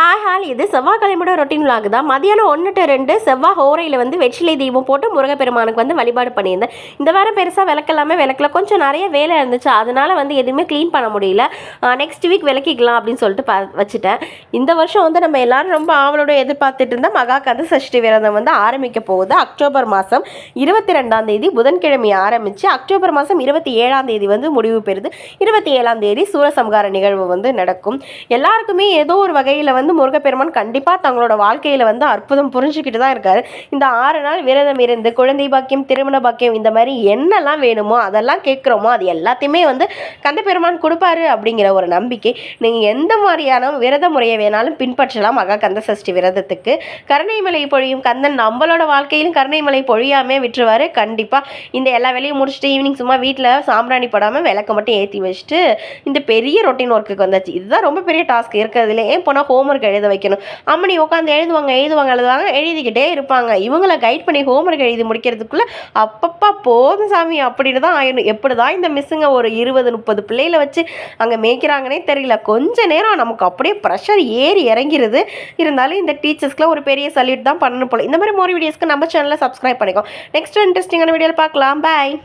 Hi hall இது செவ்வாய்க்கிழமையோட routine vlog தான். மதியானம் ஒன்று டு ரெண்டு செவ்வாய் ஹோரையில் வந்து வெற்றிலை தீபம் போட்டு முருகப்பெருமானுக்கு வந்து வழிபாடு பண்ணியிருந்தேன். இந்த வாரம் பெருசாக விளக்கலாமே விளக்கல கொஞ்சம் நிறைய வேலை இருந்துச்சு. அதனால் வந்து எதுவுமே க்ளீன் பண்ண முடியல. நெக்ஸ்ட் வீக் விளக்கிக்கலாம் அப்படின்னு சொல்லிட்டு பா வச்சுட்டேன். இந்த வருஷம் வந்து நம்ம எல்லாரும் ரொம்ப ஆவலோட எதிர்பார்த்துட்டு இருந்த மகாகந்த சஷ்டி விரதம் வந்து ஆரம்பிக்க போகுது. அக்டோபர் மாதம் இருபத்தி ரெண்டாம் தேதி புதன்கிழமை ஆரம்பித்து அக்டோபர் மாதம் இருபத்தி ஏழாம் தேதி வந்து முடிவு பெறுது. இருபத்தி ஏழாம் தேதி சூரசம்ஹார நிகழ்வு வந்து நடக்கும். எல்லாருக்குமே ஏதோ ஒரு வகையில் வந்து முருகப்பெருமான் கண்டிப்பாக தங்களோட வாழ்க்கையில் வந்து அற்புதம் புரிஞ்சுக்கிட்டு தான் இருக்காரு. இந்த ஆறு நாள் விரதம் இருந்து குழந்தை பாக்கியம் திருமண பாக்கியம் இந்த மாதிரி என்னெல்லாம் வேணுமோ அதெல்லாம் கேட்குறோமோ அது எல்லாத்தையுமே வந்து கந்தப்பெருமான் கொடுப்பாரு அப்படிங்கிற ஒரு நம்பிக்கை. நீங்கள் எந்த மாதிரியான விரத முறையை வேணாலும் பின்பற்றலாம் மகா கந்த சஷ்டி விரதத்துக்கு. கருணைமலை பொழியும் கந்தன் நம்மளோட வாழ்க்கையிலும் கருணைமலை பொழியாமே விட்டுருவாரு. கண்டிப்பாக இந்த எல்லா வேலையும் முடிச்சுட்டு ஈவினிங் சும்மா வீட்டில் சாம்பிராணி படாமல் விளக்க மட்டும் ஏற்றி வச்சுட்டு இந்த பெரிய ரொட்டீன் ஒர்க்குக்கு வந்தாச்சு. இதுதான் ரொம்ப பெரிய டாஸ்க் இருக்கிறதுல ஏன் போனால் ஹோம் ஒர்க் ஹோம்ஒர்க் எழுத வைக்கணும். அம்மனி உட்காந்து எழுதுவாங்க எழுதுவாங்க எழுதுவாங்க எழுதிக்கிட்டே இருப்பாங்க. இவங்கள கைட் பண்ணி ஹோம்ஒர்க் எழுதி முடிக்கிறதுக்குள்ளே அப்பப்பா போதும் சாமி அப்படின்னு தான் ஆயிடும் எப்படி தான் இந்த மிஸ்ஸுங்க ஒரு இருபது முப்பது பிள்ளைகளை வச்சு அங்கே மேய்க்கிறாங்கன்னே தெரியல. கொஞ்ச நேரம் நமக்கு அப்படியே ப்ரெஷர் ஏறி இறங்கிருது. இருந்தாலும் இந்த டீச்சர்ஸ்க்குலாம் ஒரு பெரிய சல்யூட் தான் பண்ணணும் போல. இந்த மாதிரி மோரி வீடியோஸ்க்கு நம்ம சேனலில் சப்ஸ்கிரைப் பண்ணிக்கோ. நெக்ஸ்ட் இன்ட்ரெஸ்டிங்கான வீடியோவில் பார்க்கலாம். பாய்